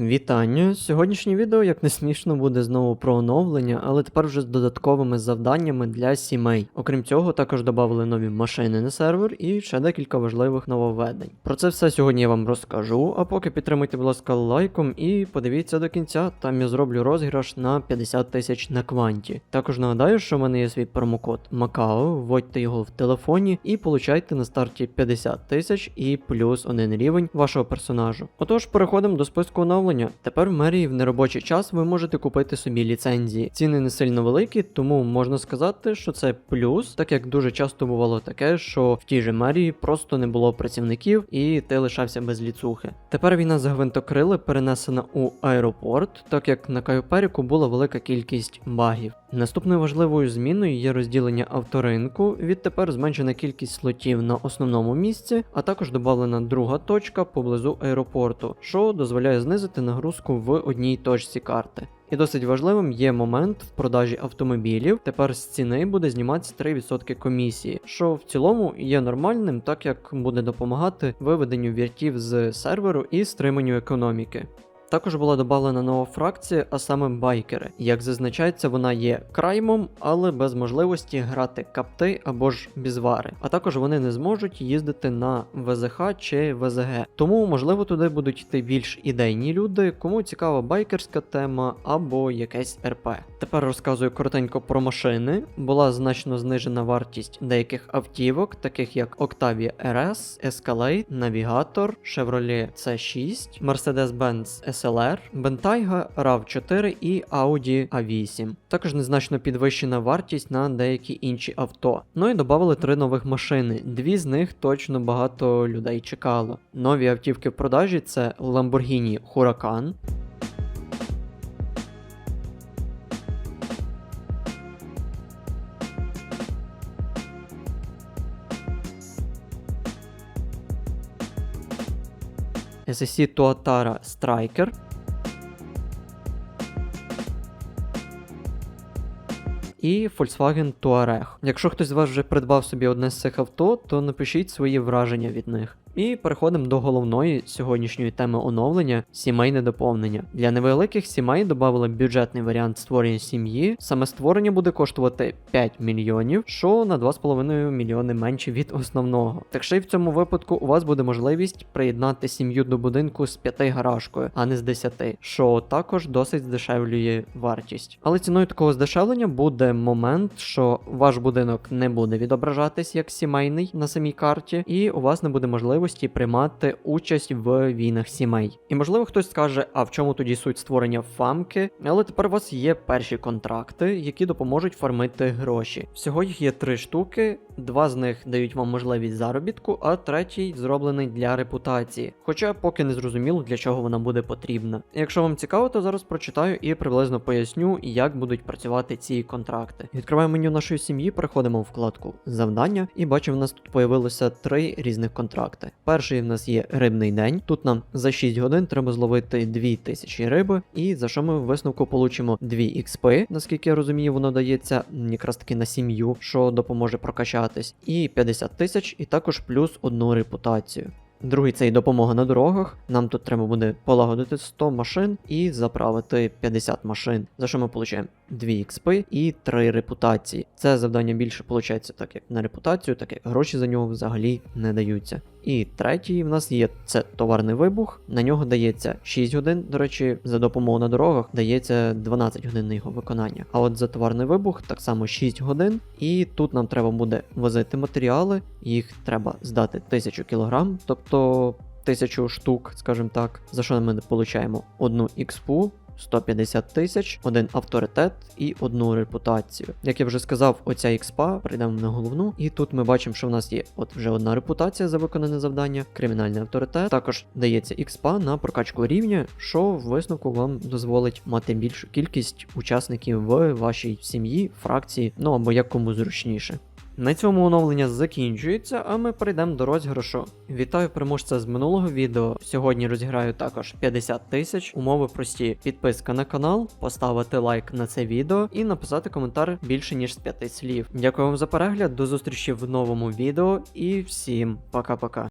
Вітання! Сьогоднішнє відео, як не смішно, буде знову про оновлення, але тепер вже з додатковими завданнями для сімей. Окрім цього, також додали нові машини на сервер і ще декілька важливих нововведень. Про це все сьогодні я вам розкажу. А поки підтримуйте, будь ласка, лайком і подивіться до кінця. Там я зроблю розіграш на 50 тисяч на кванті. Також нагадаю, що в мене є свій промокод Макао, вводьте його в телефоні і получайте на старті 50 тисяч і плюс один рівень вашого персонажу. Отож, переходимо до списку оновлення. Тепер в мерії в неробочий час ви можете купити собі ліцензії. Ціни не сильно великі, тому можна сказати, що це плюс, так як дуже часто бувало таке, що в тій же мерії просто не було працівників і ти лишався без ліцухи. Тепер війна за гвинтокрили перенесена у аеропорт, так як на Кайоперіку була велика кількість багів. Наступною важливою зміною є розділення авторинку. Відтепер зменшена кількість слотів на основному місці, а також додана друга точка поблизу аеропорту, що дозволяє знизити нагрузку в одній точці карти. І досить важливим є момент в продажі автомобілів. Тепер з ціни буде зніматися 3% комісії, що в цілому є нормальним, так як буде допомагати виведенню віртів з серверу і стриманню економіки. Також була додана нова фракція, а саме байкери. Як зазначається, вона є краймом, але без можливості грати капти або ж бізвари. А також вони не зможуть їздити на ВЗХ чи ВЗГ. Тому, можливо, туди будуть йти більш ідейні люди, кому цікава байкерська тема або якесь РП. Тепер розказую коротенько про машини. Була значно знижена вартість деяких автівок, таких як Octavia RS, Escalade, Navigator, Chevrolet C6, Mercedes-Benz SLR, Bentayga RAV4 і Audi A8. Також незначно підвищена вартість на деякі інші авто. Ну і додали три нових машини. Дві з них точно багато людей чекало. Нові автівки в продажі це Lamborghini Huracan, SSC Tuatara Striker. І Volkswagen Touareg. Якщо хтось з вас вже придбав собі одне з цих авто, то напишіть свої враження від них. І переходимо до головної сьогоднішньої теми оновлення сімейне доповнення. Для невеликих сімей додали бюджетний варіант створення сім'ї. Саме створення буде коштувати 5 мільйонів, що на 2,5 мільйони менше від основного. Так що й в цьому випадку у вас буде можливість приєднати сім'ю до будинку з 5 гаражкою, а не з 10, що також досить здешевлює вартість. Але ціною такого здешевлення буде момент, що ваш будинок не буде відображатись як сімейний на самій карті, і у вас не буде можливості приймати участь в війнах сімей. І можливо хтось скаже, а в чому тоді суть створення фамки? Але тепер у вас є перші контракти, які допоможуть фармити гроші. Всього їх є три штуки, два з них дають вам можливість заробітку, а третій зроблений для репутації. Хоча поки не зрозуміло, для чого вона буде потрібна. Якщо вам цікаво, то зараз прочитаю і приблизно поясню, як будуть працювати ці контракти. Відкриваємо меню нашої сім'ї, переходимо в вкладку завдання, і бачимо, в нас тут появилося три різних контракти. Перший в нас є рибний день. Тут нам за 6 годин треба зловити 2000 риби, і за що ми в висновку получимо 2 XP, наскільки я розумію, воно дається якраз таки на сім'ю, що допоможе прокачатись, і 50 тисяч, і також плюс одну репутацію. Другий це і допомога на дорогах. Нам тут треба буде полагодити 100 машин і заправити 50 машин, за що ми отримаємо 2 XP і 3 репутації. Це завдання більше виходить так як на репутацію, так як гроші за нього взагалі не даються. І третій в нас є це товарний вибух. На нього дається 6 годин. До речі, за допомогою на дорогах дається 12 годин на його виконання. А от за товарний вибух так само 6 годин. І тут нам треба буде возити матеріали, їх треба здати 1000 кг, тобто 1000 штук, скажімо так, за що ми отримаємо одну експу. 150 тисяч, один авторитет і одну репутацію. Як я вже сказав, оця експа, перейдемо на головну, і тут ми бачимо, що в нас є от вже одна репутація за виконане завдання, кримінальний авторитет. Також дається експа на прокачку рівня, що в висновку вам дозволить мати більшу кількість учасників в вашій сім'ї, фракції, ну або як кому зручніше. На цьому оновлення закінчується, а ми перейдемо до розіграшу. Вітаю переможця з минулого відео. Сьогодні розіграю також 50 тисяч. Умови прості: підписка на канал, поставити лайк на це відео і написати коментар більше ніж з 5 слів. Дякую вам за перегляд, до зустрічі в новому відео і всім пока-пока.